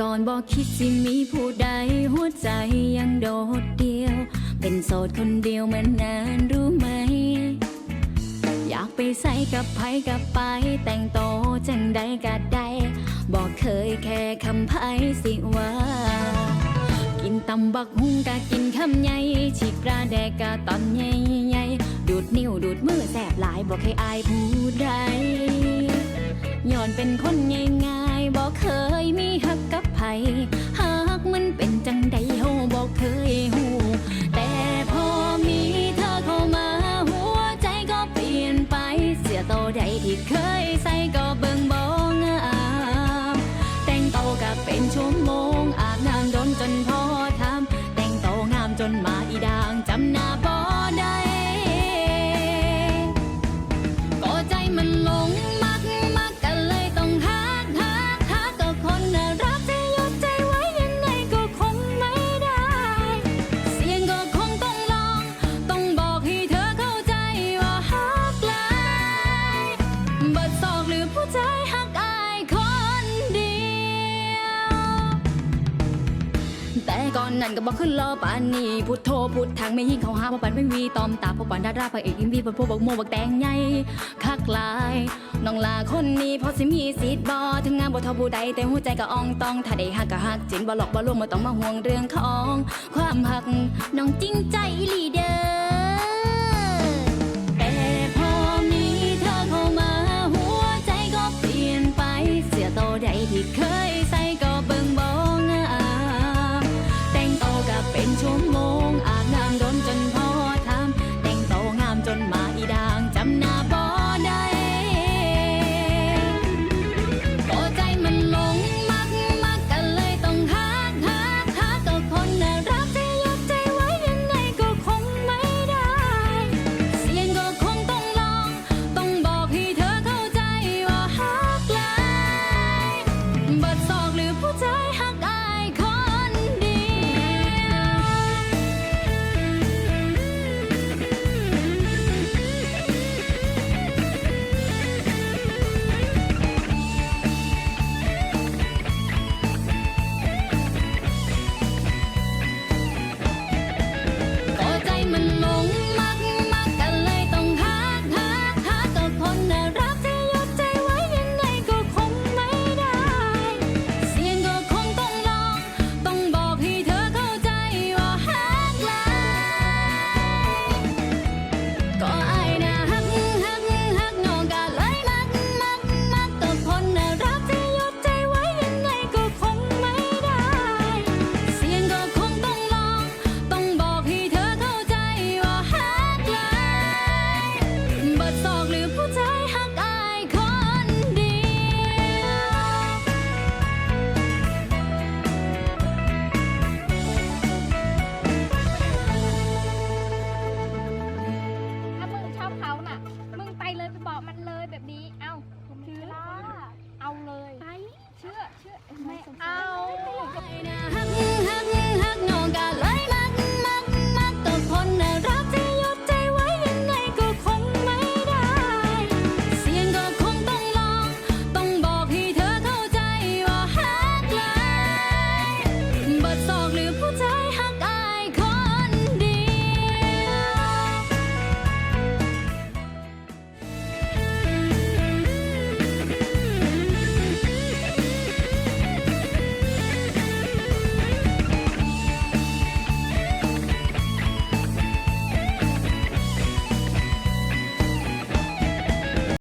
ก่อนบอกคิดสิมีผู้ใดหัวใจยังโดดเดียว เป็นโสดคนเดียวมานานรู้ไหม อยากไปใส่กับไผกับไป แต่งโตจังใดก็ได้บอกเคยแค่คำไผสิว่า กินตำบักหุงกะกินคำใหญ่ฉีกปลาแดกกะตอนใหญ่ๆดูดนิ้วดูดมือแสบหลายบอกให้อายผู้ใดย้อนเป็นคนง่ายๆบอกเคยมีหักกับ ไผหากมันเป็นจังใดเฮาบอกเคยหูแต่พอมีเธอเข้ามาหัวใจก็เปลี่ยนไป เสียโตใดที่เคย นั่นก็บอกขึ้นรอปานนี้พุทโธพุททางไม่ยิ่งเขาหาว่าปันไม่วีตอมตาพอปันดาราพระเอกอินวีพวกบอกโมบอกแตงใหญ่คักลายน้องลาคนนี้พอสิมีสิทธิ์บ่ถึงงานบ่ทอผู้ใดแต่หัวใจก็อ่องต้องถ้าได้หักก็หักจริงบ่หลอกบ่ลวงบ่ต้องมาห่วงเรื่องของ ความหักน้องจริงใจหลีเด้อแ